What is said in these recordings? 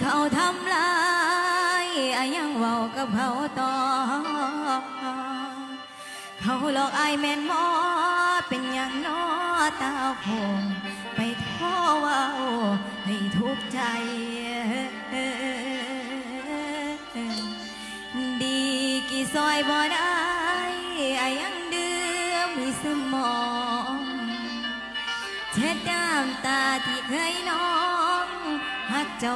เขาทำลายไอายังเว้ากับเขาต่อ เขาหลอกไอแม่นหมอเป็นอย่างน้อตาคงไปท่อว่าให้ทุกข์ใจ ดีกี่ซอยบ่ได้อายังเดือมีสมอง เช็ดน้ำตาที่เคยน้อ เจ้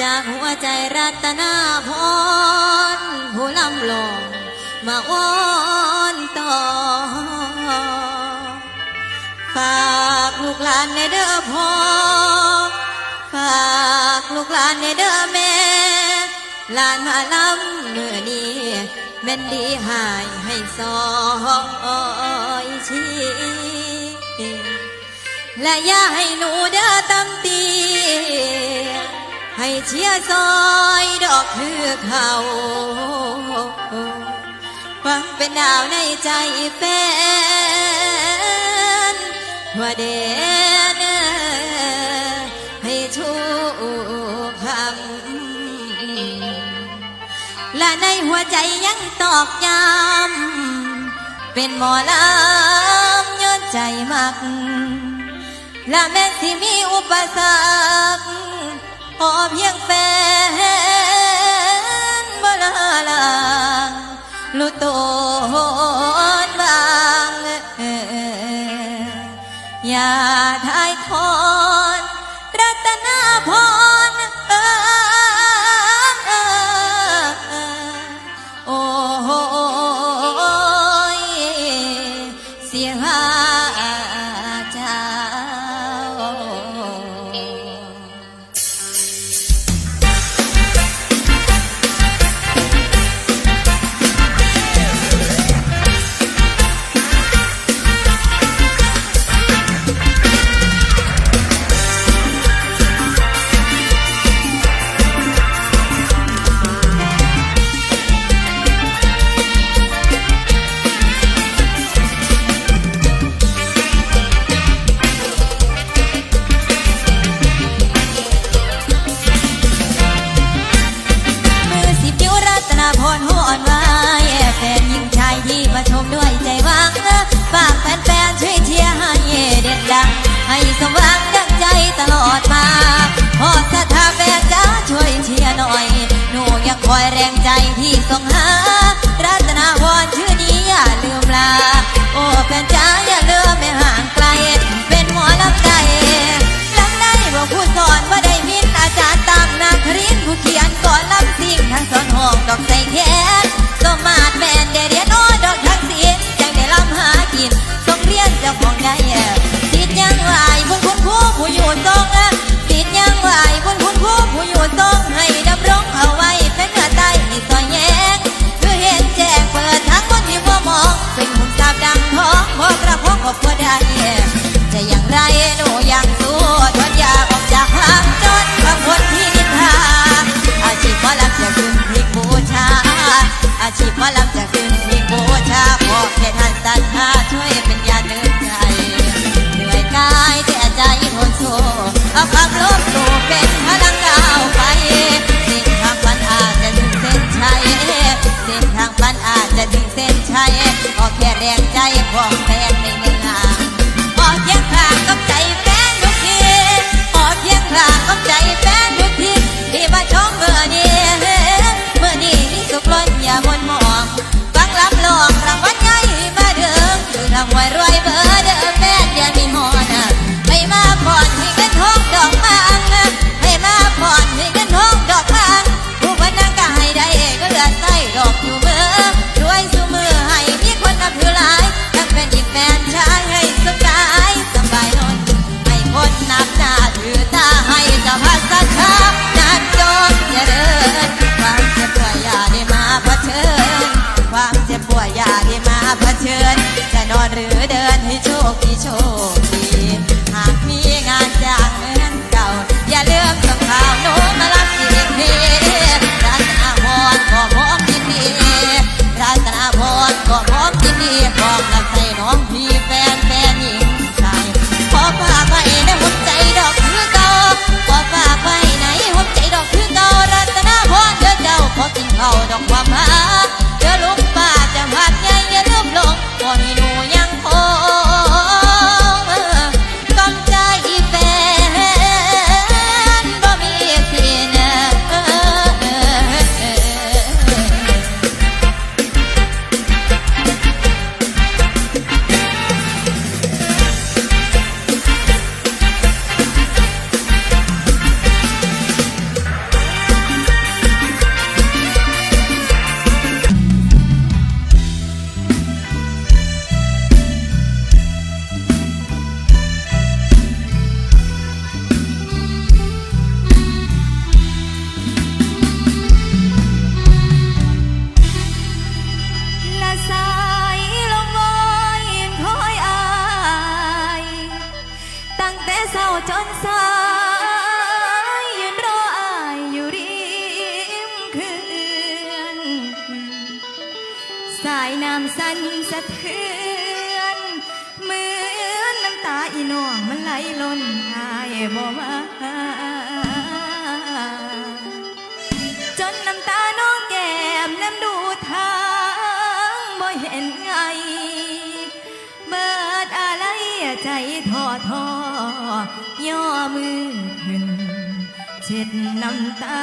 จากหัวใจรัตนาพรผู้ลำลองมาอ้อนต่อ ฝากลูกหลานในเด้อพ่อ ฝากลูกหลานในเด้อแม่ หลานมาลำเมื่อนี้แม่นดีหายให้ซอยชีและย่าให้หนูเด้อตั้ำตี ให้เชียซอยดอกเลือเขาปังเป็นดาวในใจแฟนว่าเดนให้ทุกคำและในหัวใจยังตอกย้ำเป็นหมอลำย้อนใจมัก และแม้ที่มีอุปสรรค หอเพียงแฟนบลาลางลุตนบางอย่าทายคอ้องหา รัตนาวรชื่อนี้อย่าลืมลา โอ้แฟนจ้า 와. สะเทือนเหมือนน้ำตาอีน้องมันไหลล้นหายบ่ว่าจนน้ำตาน้องแก้มน้ำดูทางบ่เห็นไงเบิดอะไรใจท้อท้อย่อมือขึ้นเช็ดน้ำตา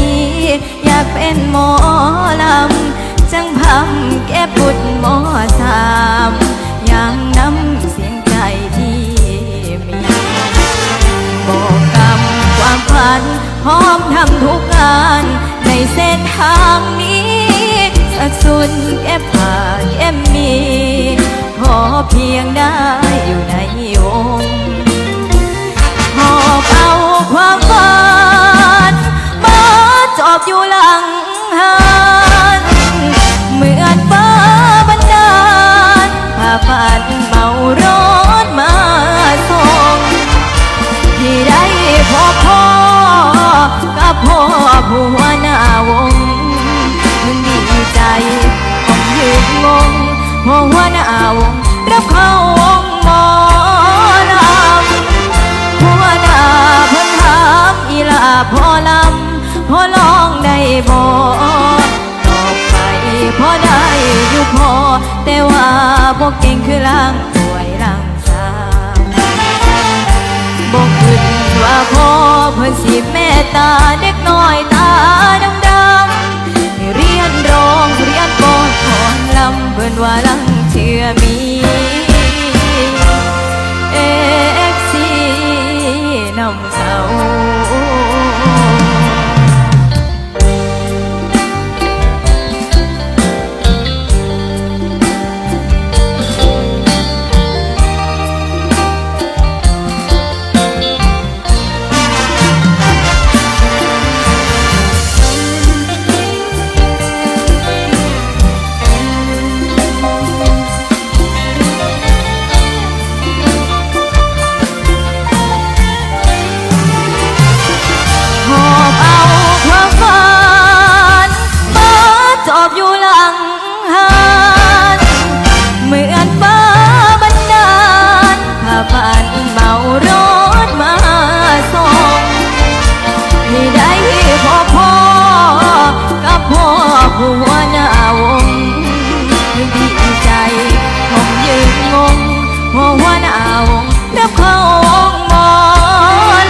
้ เป็นหมอลำ จังพำแก้ปุดหมอสามอย่างน้ำเสียงใจที่มีบอกกรรมความฝันพร้อมทำทุกงาน ในเส้นทางนี้สักสุนแก้ผ่าแก้มีพอเพียงได้อยู่ในวง พ่อลำพ่อลองได้บ่ตอบไปพ่อได้อยู่พอ แต่ว่าบ่เก่งคือล่างป่วยล่างสาวบอกขึ้นว่าพ่อเพิ่นสิแม่ตาเด็กน้อยตาดำ หัวหนาวงรับเข้าวงหมอ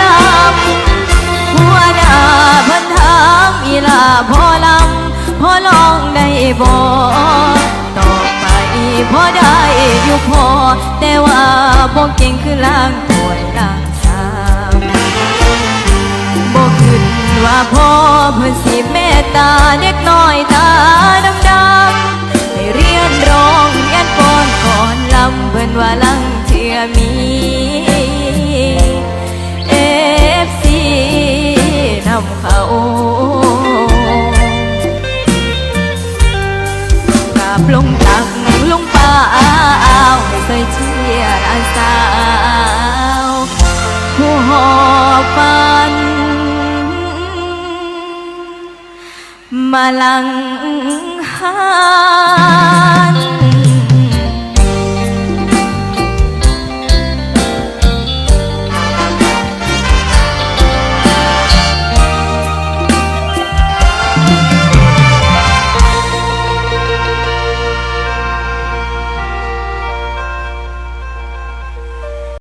ลำหัวหน้าพันถามอีลาพอลำพอลองได้บ่ต่อไปพอได้อยู่พอ แต่ว่าบ่เก่งคือล่างป่วยล่างสามบ่ขึ้นว่าพ่อเพิ่นสิเมตตาเด็กน้อยตาดำดำๆ ว่าลังเชื่อมีเอฟซีนำเขากราบลงตักลงป่าให้เคยเชียร์อาสาวผู้หอบฝันมาลังหัน